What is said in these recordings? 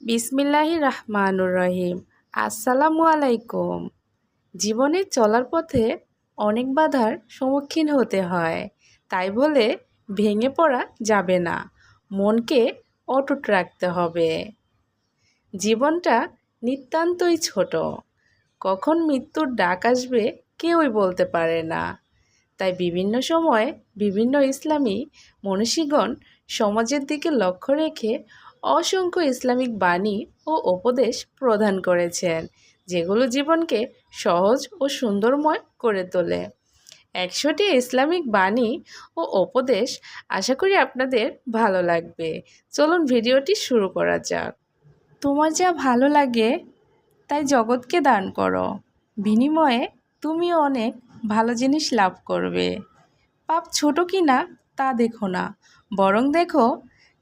বিসমিল্লাহি রহমানুর রহিম আসসালামু আলাইকুম জীবনে চলার পথে অনেক বাধার সম্মুখীন হতে হয়, তাই বলে ভেঙে পড়া যাবে না, মনকে অটুট রাখতে হবে। জীবনটা নিতান্তই ছোট, কখন মৃত্যুর ডাক আসবে কেউই বলতে পারে না। তাই বিভিন্ন সময়ে বিভিন্ন ইসলামী মনীষীগণ সমাজের দিকে লক্ষ্য রেখে অসংখ্য ইসলামিক বাণী ও উপদেশ প্রদান করেছেন, যেগুলো জীবনকে সহজ ও সুন্দরময় করে তোলে। একশোটি ইসলামিক বাণী ও উপদেশ আশা করি আপনাদের ভালো লাগবে। চলুন ভিডিওটি শুরু করা যাক। তোমার যা ভালো লাগে, তাই জগৎকে দান করো। বিনিময়ে তুমিও অনেক ভালো জিনিস লাভ করবে। পাপ ছোট কি না তা দেখো না, বরং দেখো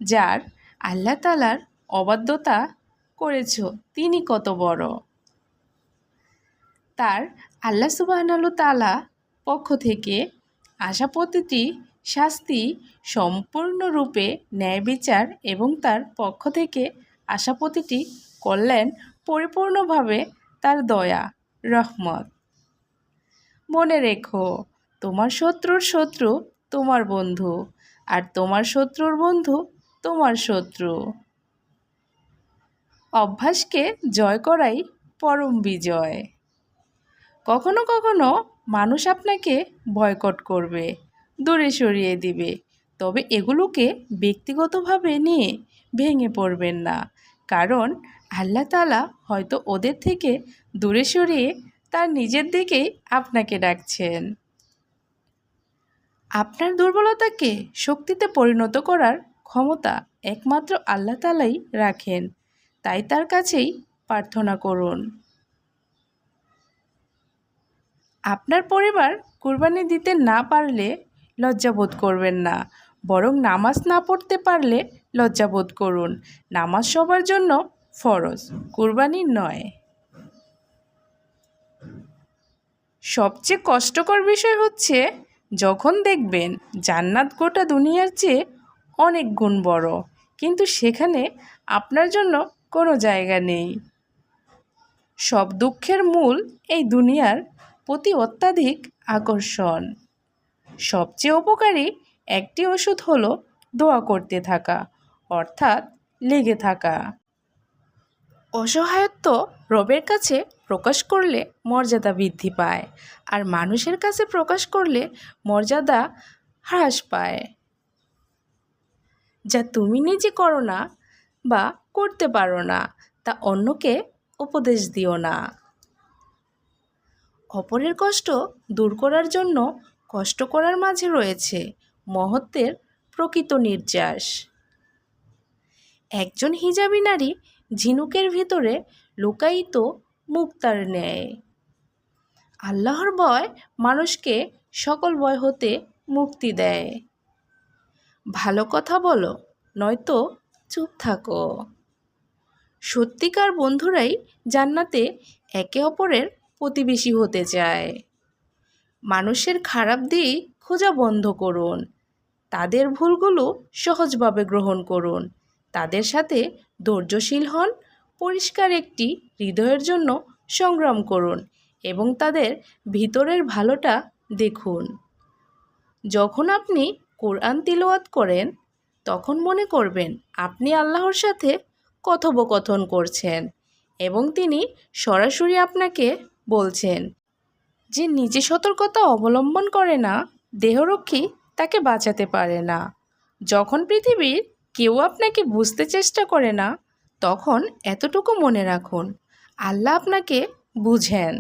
যার আল্লাহ তালার অবাধ্যতা করেছ, তিনি কত বড়? তার আল্লাহ সুবাহনালু তালা পক্ষ থেকে আসা প্রতিটি শাস্তি সম্পূর্ণরূপে ন্যায় বিচার এবং তার পক্ষ থেকে আসা প্রতিটি কল্যাণ পরিপূর্ণভাবে তার দয়া, রহমত। মনে রেখো, তোমার শত্রুর শত্রু তোমার বন্ধু, আর তোমার শত্রুর বন্ধু তোমার শত্রু। অভ্যাসকে জয় করাই পরম বিজয়। কখনো কখনো মানুষ আপনাকে বয়কট করবে, দূরে সরিয়ে দিবে, তবে এগুলোকে ব্যক্তিগতভাবে নিয়ে ভেঙে পড়বেন না। কারণ আল্লাহ তালা হয়তো ওদের থেকে দূরে সরিয়ে তার নিজের দিকেই আপনাকে ডাকছেন। আপনার দুর্বলতাকে শক্তিতে পরিণত করার ক্ষমতা একমাত্র আল্লাহ তালাই রাখেন। তাই তার কাছেই প্রার্থনা করুন। আপনার পরিবার কুরবানি দিতে না পারলে লজ্জাবোধ করবেন না, বরং নামাজ না পড়তে পারলে লজ্জাবোধ করুন। নামাজ সবার জন্য ফরজ, কুরবানি নয়। সবচেয়ে কষ্টকর বিষয় হচ্ছে, যখন দেখবেন জান্নাত গোটা দুনিয়ার চেয়ে অনেক গুণ বড়। কিন্তু সেখানে আপনার জন্য কোনো জায়গা নেই। সব দুঃখের মূল এই দুনিয়ার প্রতি অত্যাধিক আকর্ষণ। সবচেয়ে উপকারী একটি ওষুধ হলো দোয়া করতে থাকা, অর্থাৎ লেগে থাকা। অসহায়ত্ব রবের কাছে প্রকাশ করলে মর্যাদা বৃদ্ধি পায়, আর মানুষের কাছে প্রকাশ করলে মর্যাদা হ্রাস পায়। যা তুমি নিজে করো না বা করতে পারো না, তা অন্যকে উপদেশ দিও না। অপরের কষ্ট দূর করার জন্য কষ্ট করার মাঝে রয়েছে মহত্বের প্রকৃত নির্যাস। একজন হিজাবি নারী ঝিনুকের ভিতরে লুকায়িত মুক্তার নেয়। আল্লাহর ভয় মানুষকে সকল ভয় হতে মুক্তি দেয়। ভালো কথা বলো, নয়তো চুপ থাকো। সত্যিকার বন্ধুরাই জান্নাতে একে অপরের প্রতিবেশী হতে চায়। মানুষের খারাপ দিক খোঁজা বন্ধ করুন। তাদের ভুলগুলো সহজভাবে গ্রহণ করুন। তাদের সাথে ধৈর্যশীল হন, পরিষ্কার একটি হৃদয়ের জন্য সংগ্রাম করুন এবং তাদের ভিতরের ভালোটা দেখুন। যখন আপনি কোরআন তিলওয়াত করেন, তখন মনে করবেন আপনি আল্লাহর সাথে কথোপকথন করছেন এবং তিনি সরাসরি আপনাকে বলছেন যে নিজে সতর্কতা অবলম্বন করে না, দেহরক্ষী তাকে বাঁচাতে পারে না। যখন পৃথিবীর কেউ আপনাকে বুঝতে চেষ্টা করে না, তখন এতটুকু মনে রাখুন, আল্লাহ আপনাকে বুঝেন।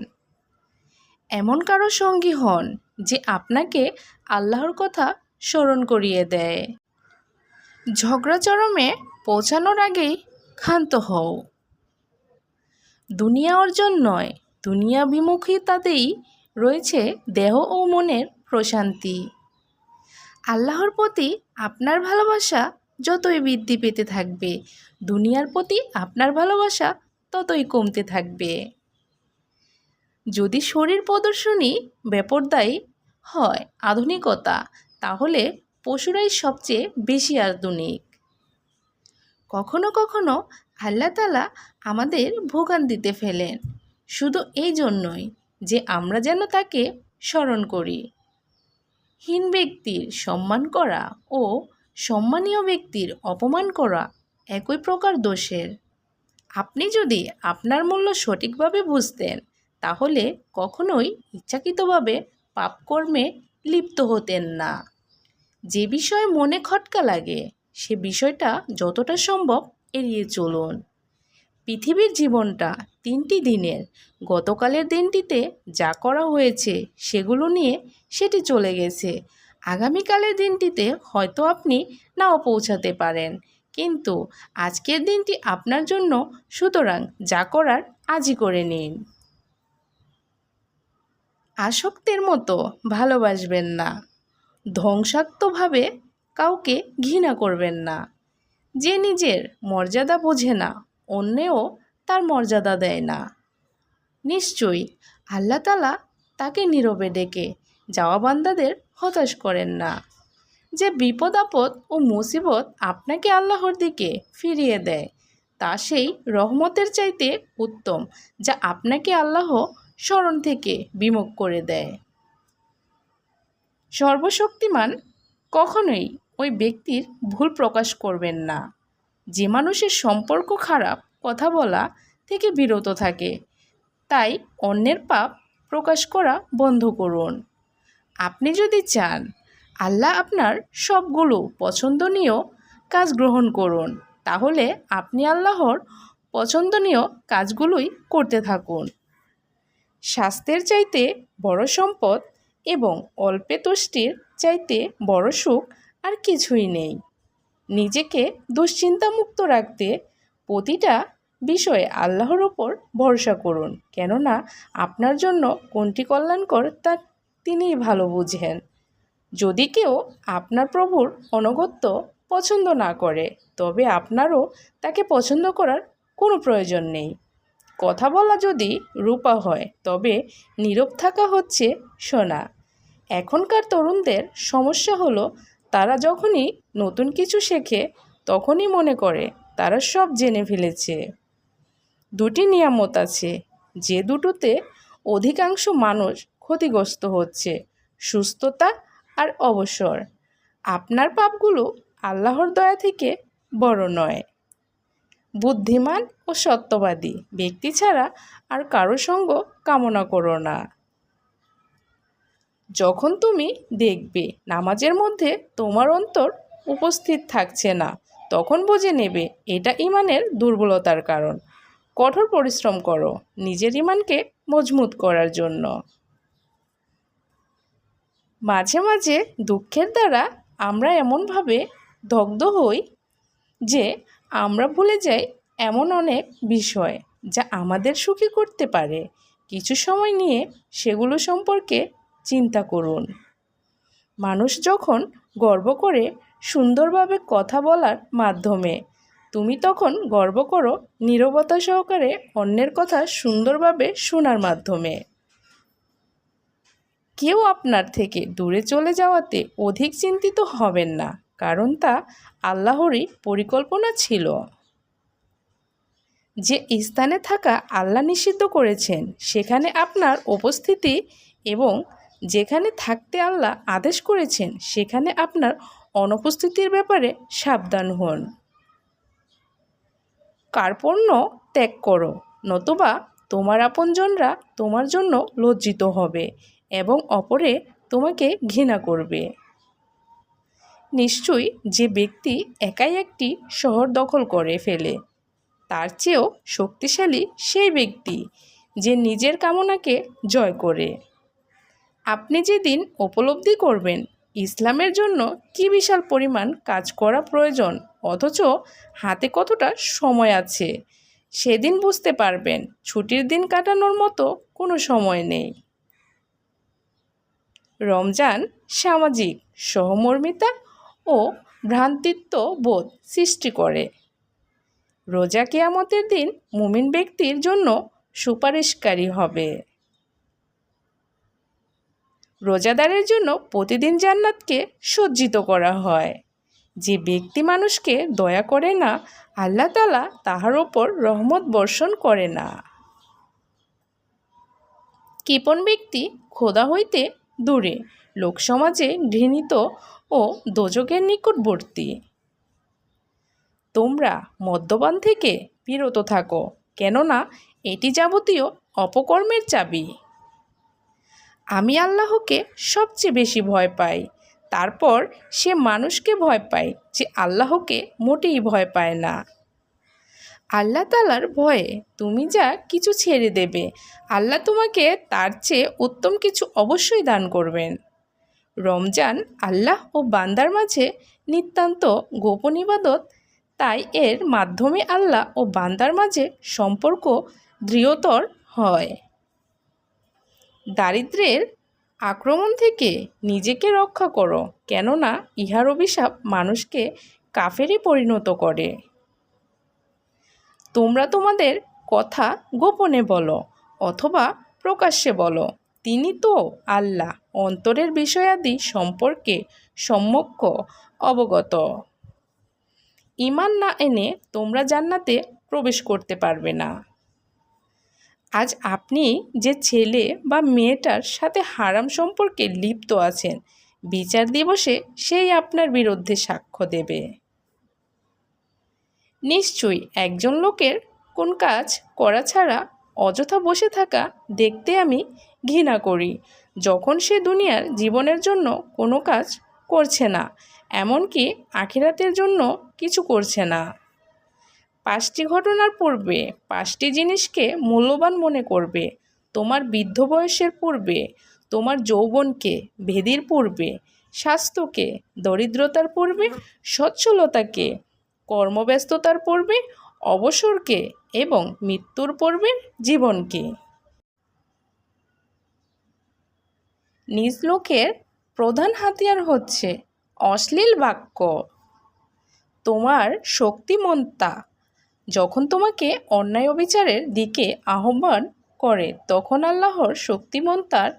এমন কারও সঙ্গী হন যে আপনাকে আল্লাহর কথা স্মরণ করিয়ে দেয়। ঝগড়া চরমে পৌঁছানোর আগেই ক্ষান্ত হও। দুনিয়া অর্জন নয়, দুনিয়া বিমুখিতাতেই রয়েছে দেহ ও মনের প্রশান্তি। আল্লাহর প্রতি আপনার ভালোবাসা যতই বৃদ্ধি পেতে থাকবে, দুনিয়ার প্রতি আপনার ভালোবাসা ততই কমতে থাকবে। যদি শরীর প্রদর্শনী বেপরদায়ী হয়, আধুনিকতা তাহলে পশুরাই সবচেয়ে বেশি আধুনিক। কখনো কখনো আল্লাহ তালা আমাদের ভোগান্তিতে ফেলেন। শুধু এই জন্যই যে আমরা যেন তাকে স্মরণ করি। হীন ব্যক্তির সম্মান করা ও সম্মানীয় ব্যক্তির অপমান করা একই প্রকার দোষের। আপনি যদি আপনার মূল্য সঠিকভাবে বুঝতেন, তাহলে কখনোই ইচ্ছাকৃতভাবে পাপকর্মে লিপ্ত হতেন না। যে বিষয়ে মনে খটকা লাগে, সে বিষয়টা যতটা সম্ভব এড়িয়ে চলুন। পৃথিবীর জীবনটা তিনটি দিনের। গতকালের দিনটিতে যা করা হয়েছে সেগুলো নিয়ে সেটি চলে গেছে। আগামীকালের দিনটিতে হয়তো আপনি নাও পৌঁছাতে পারেন। কিন্তু আজকের দিনটি আপনার জন্য সুতরাং যা করার আজই করে নিন। আসক্তের মতো ভালোবাসবেন না। ধ্বংসাত্মভাবে কাউকে ঘৃণা করবেন না। যে নিজের মর্যাদা বোঝে না, অন্যেও তার মর্যাদা দেয় না। নিশ্চয়ই আল্লাহ তালা তাকে নীরবে ডেকে যাওয়া বান্দাদের হতাশ করেন না। যে বিপদ আপদ ও মুসিবত আপনাকে আল্লাহর দিকে ফিরিয়ে দেয়, তা সেই রহমতের চাইতে উত্তম যা আপনাকে আল্লাহ স্মরণ থেকে বিমুখ করে দেয়। সর্বশক্তিমান কখনোই ওই ব্যক্তির ভুল প্রকাশ করবেন না। যে মানুষের সম্পর্ক খারাপ, কথা বলা থেকে বিরত থাকে, তাই অন্যের পাপ প্রকাশ করা বন্ধ করুন। আপনি যদি চান, আল্লাহ আপনার সবগুলো পছন্দনীয় কাজ গ্রহণ করুন, তাহলে আপনি আল্লাহর পছন্দনীয় কাজগুলোই করতে থাকুন। স্বাস্থ্যের চাইতে বড় সম্পদ এবং অল্পে তুষ্টির চাইতে বড় সুখ আর কিছুই নেই। নিজেকে দুশ্চিন্তামুক্ত রাখতে প্রতিটা বিষয়ে আল্লাহর ওপর ভরসা করুন, কেননা আপনার জন্য কোনটি কল্যাণকর তা তিনিই ভালো বুঝেন। যদি কেউ আপনার প্রভুর অনগত্য পছন্দ না করে, তবে আপনারও তাকে পছন্দ করার কোনো প্রয়োজন নেই। কথা বলা যদি রূপা হয়, তবে নীরব থাকা হচ্ছে সোনা। এখনকার তরুণদের সমস্যা হলো, তারা যখনই নতুন কিছু শেখে, তখনই মনে করে তারা সব জেনে ফেলেছে। দুটি নিয়ামত আছে, যে দুটোতে অধিকাংশ মানুষ ক্ষতিগ্রস্ত হচ্ছে, সুস্থতা আর অবসর। আপনার পাপগুলো আল্লাহর দয়া থেকে বড় নয়। বুদ্ধিমান ও সত্যবাদী। ব্যক্তি ছাড়া আর কারও সঙ্গ কামনা করো না। যখন তুমি দেখবে নামাজের মধ্যে তোমার অন্তর উপস্থিত থাকছে না, তখন বুঝে নেবে এটা ইমানের দুর্বলতার কারণ। কঠোর পরিশ্রম করো নিজের ইমানকে মজবুত করার জন্য। মাঝে মাঝে দুঃখের দ্বারা আমরা এমনভাবে দগ্ধ হই যে আমরা ভুলে যাই, এমন অনেক বিষয় যা আমাদের সুখী করতে পারে। কিছু সময় নিয়ে সেগুলো সম্পর্কে চিন্তা করুন। মানুষ যখন গর্ব করে সুন্দরভাবে কথা বলার মাধ্যমে, তুমি তখন গর্ব করো নীরবতা সহকারে অন্যের কথা সুন্দরভাবে শোনার মাধ্যমে। কেউ আপনার থেকে দূরে চলে যাওয়াতে অধিক চিন্তিত হবেন না। কারণ তা আল্লাহরই পরিকল্পনা ছিল। যে স্থানে থাকা আল্লাহ নিষিদ্ধ করেছেন, সেখানে আপনার উপস্থিতি এবং যেখানে থাকতে আল্লাহ আদেশ করেছেন, সেখানে আপনার অনুপস্থিতির ব্যাপারে সাবধান হন। কার্পণ্য ত্যাগ করো, নতুবা তোমার আপনজনরা তোমার জন্য লজ্জিত হবে এবং অপরে তোমাকে ঘৃণা করবে। নিশ্চয়ই যে ব্যক্তি একাই একটি শহর দখল করে ফেলে, তার চেয়েও শক্তিশালী সেই ব্যক্তি যে নিজের কামনাকে জয় করে। আপনি যেদিন উপলব্ধি করবেন ইসলামের জন্য কি বিশাল পরিমাণ কাজ করা প্রয়োজন, অথচ হাতে কতটা সময় আছে, সেদিন বুঝতে পারবেন ছুটির দিন কাটানোর মতো কোনো সময় নেই। রমজান সামাজিক সহমর্মিতা ও ভ্রান্তিত্ব বোধ সৃষ্টি করে। রোজা কেয়ামতের দিন মুমিন ব্যক্তির জন্য সুপারিশকারী হবে। রোজাদারের জন্য প্রতিদিন জান্নাতকে সজ্জিত করা হয়। যে ব্যক্তি মানুষকে দয়া করে না, আল্লাহ তালা তাহার ওপর রহমত বর্ষণ করে না। কৃপণ ব্যক্তি খোদা হইতে দূরে, লোকসমাজে ঘৃণিত ও দোজকের নিকটবর্তী। তোমরা মদ্যপান থেকে বিরত থাকো, কেননা এটি যাবতীয় অপকর্মের চাবি। আমি আল্লাহকে সবচেয়ে বেশি ভয় পাই, তারপর সে মানুষকে ভয় পায় যে আল্লাহকে মোটেই ভয় পায় না। আল্লাহ তালার ভয়ে তুমি যা কিছু ছেড়ে দেবে, আল্লাহ তোমাকে তার চেয়ে উত্তম কিছু অবশ্যই দান করবেন। রমজান আল্লাহ ও বান্দার মাঝে নিতান্ত গোপন ইবাদত, তাই এর মাধ্যমে আল্লাহ ও বান্দার মাঝে সম্পর্ক দৃঢ়তর হয়। দারিদ্রের আক্রমণ থেকে নিজেকে রক্ষা করো, কেননা ইহার অভিশাপ মানুষকে কাফেরে পরিণত করে। তোমরা তোমাদের কথা গোপনে বলো, অথবা প্রকাশ্যে বলো, তিনি তো আল্লাহ। অন্তরের বিষয়াদি সম্পর্কে সম্যক্ষ অবগত। ইমান না এনে তোমরা জান্নাতে প্রবেশ করতে পারবে না। আজ আপনি যে ছেলে বা মেয়েটার সাথে হারাম সম্পর্কে লিপ্ত আছেন, বিচার দিবসে সেই আপনার বিরুদ্ধে সাক্ষ্য দেবে। নিশ্চয়ই একজন লোকের কোন কাজ করা ছাড়া অযথা বসে থাকা দেখতে আমি ঘৃণা করি যখন সে দুনিয়ার জীবনের জন্য কোনো কাজ করছে না, এমনকি আখিরাতের জন্য কিছু করছে না। পাঁচটি ঘটনার পূর্বে পাঁচটি জিনিসকে মূল্যবান মনে করবে। তোমার বৃদ্ধ বয়সের পূর্বে, তোমার যৌবনকে, ভেদির পূর্বে, স্বাস্থ্যকে, দরিদ্রতার পূর্বে, সচ্ছলতাকে, কর্মব্যস্ততার পূর্বে, অবসরকে এবং মৃত্যুর পূর্বে জীবনকে। নিজ লোকের প্রধান হাতিয়ার হচ্ছে অশ্লীল বাক্য। তোমার শক্তিমন্তা যখন তোমাকে অন্যায় অবিচারের দিকে আহ্বান করে, তখন আল্লাহর শক্তিমন্তার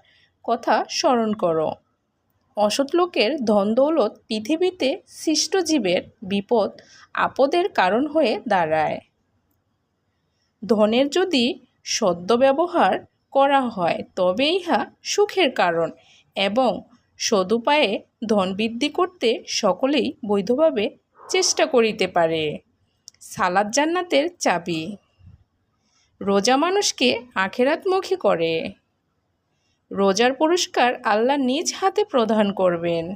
কথা স্মরণ করো। অসৎ লোকের ধন দৌলত পৃথিবীতে সৃষ্ট জীবের বিপদ আপদের কারণ হয়ে দাঁড়ায়। ধনের যদি সদ্ব্যবহার করা হয়। তবে ইহা সুখের কারণ এবং সদুপায়ে ধন বৃদ্ধি করতে সকলেই বৈধভাবে চেষ্টা করিতে পারে। সালাদ জান্নাতের চাবি। রোজা মানুষকে আখেরাতমুখী করে। রোজার পুরস্কার আল্লাহ নিজ হাতে প্রদান করবেন।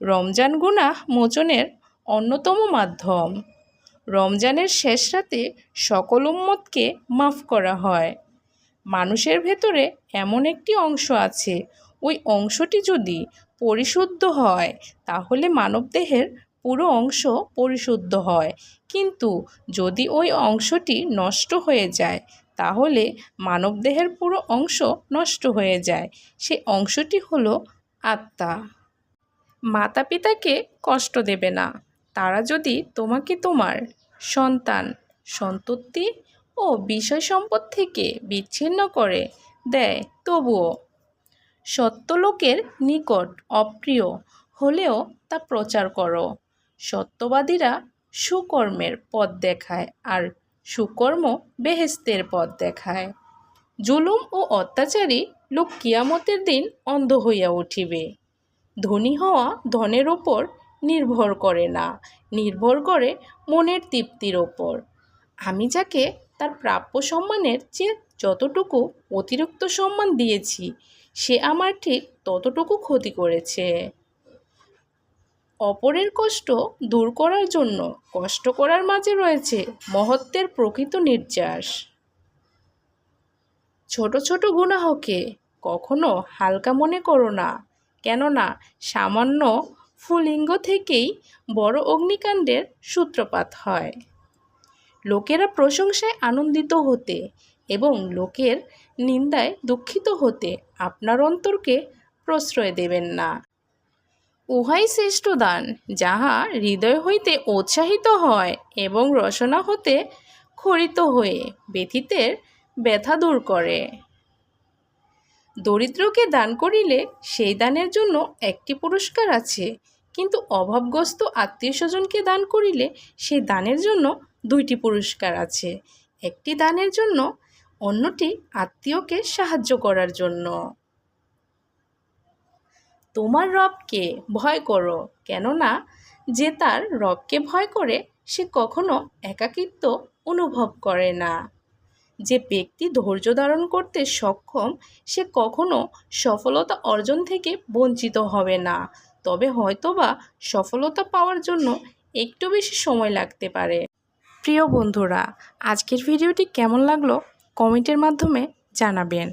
রমজান গুনাহ মোচনের অন্যতম মাধ্যম। রমজানের শেষ রাতে সকল উম্মতকে মাফ করা হয়। মানুষের ভেতরে এমন একটি অংশ আছে। ওই অংশটি যদি পরিশুদ্ধ হয়, তাহলে মানবদেহের পুরো অংশ পরিশুদ্ধ হয়। কিন্তু যদি ওই অংশটি নষ্ট হয়ে যায়, তাহলে মানবদেহের পুরো অংশ নষ্ট হয়ে যায়। সে অংশটি হলো আত্মা। মাতা পিতাকে কষ্ট দেবে না। তারা যদি তোমাকে তোমার সন্তান, সন্ততি ও বিষয় সম্পদ থেকে বিচ্ছিন্ন করে দেয়, তবুও। সত্যলোকের নিকট অপ্রিয় হলেও তা প্রচার করো। সত্যবাদীরা সুকর্মের পথ দেখায় আর সুকর্ম বেহেস্তের পথ দেখায়। জুলুম ও অত্যাচারী লোক কিয়ামতের দিন অন্ধ হইয়া উঠিবে। ধনী হওয়া ধনের ওপর নির্ভর করে না, নির্ভর করে মনের তৃপ্তির ওপর আমি যাকে তার প্রাপ্য সম্মানের চেয়ে যতটুকু অতিরিক্ত সম্মান দিয়েছি, সে আমার ঠিক ততটুকু ক্ষতি করেছে। অপরের কষ্ট দূর করার জন্য কষ্ট করার মাঝে রয়েছে মহত্বের প্রকৃত নির্যাস। ছোট ছোট গুনাহকে কখনো হালকা মনে করো না, কেননা সামান্য ফুলিঙ্গ থেকেই বড় অগ্নিকাণ্ডের সূত্রপাত হয়। লোকেরা প্রশংসায় আনন্দিত হতে এবং লোকের নিন্দায় দুঃখিত হতে আপনার অন্তরকে প্রশ্রয় দেবেন না। উহাই শ্রেষ্ঠ দান, যাহা হৃদয় হইতে উৎসাহিত হয় এবং রসনা হতে খরিত হয়ে ব্যথিতের ব্যথা দূর করে। দরিদ্রকে দান করিলে সেই দানের জন্য একটি পুরস্কার আছে, কিন্তু অভাবগ্রস্ত আত্মীয় স্বজনকে দান করিলে সেই দানের জন্য দুইটি পুরস্কার আছে। একটি দানের জন্য, অন্যটি আত্মীয়কে সাহায্য করার জন্য। তোমার রবকে ভয় করো, কেননা যে তার রবকে ভয় করে, সে কখনো একাকিত্ব অনুভব করে না। যে ব্যক্তি ধৈর্য ধারণ করতে সক্ষম, সে কখনো সফলতা অর্জন থেকে বঞ্চিত হবে না। তবে হয়তোবা সফলতা পাওয়ার জন্য একটু বেশি সময় লাগতে পারে। প্রিয় বন্ধুরা, আজকের ভিডিওটি কেমন লাগল কমেন্টের মাধ্যমে জানাবেন।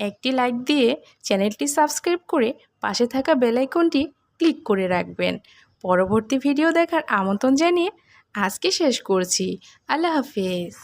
একটি লাইক দিয়ে চ্যানেলটি সাবস্ক্রাইব করে পাশে থাকা বেল আইকনটি ক্লিক করে রাখবেন। পরবর্তী ভিডিও দেখার আমন্ত্রণ জানিয়ে আজকে শেষ করছি। আল্লাহ হাফেজ।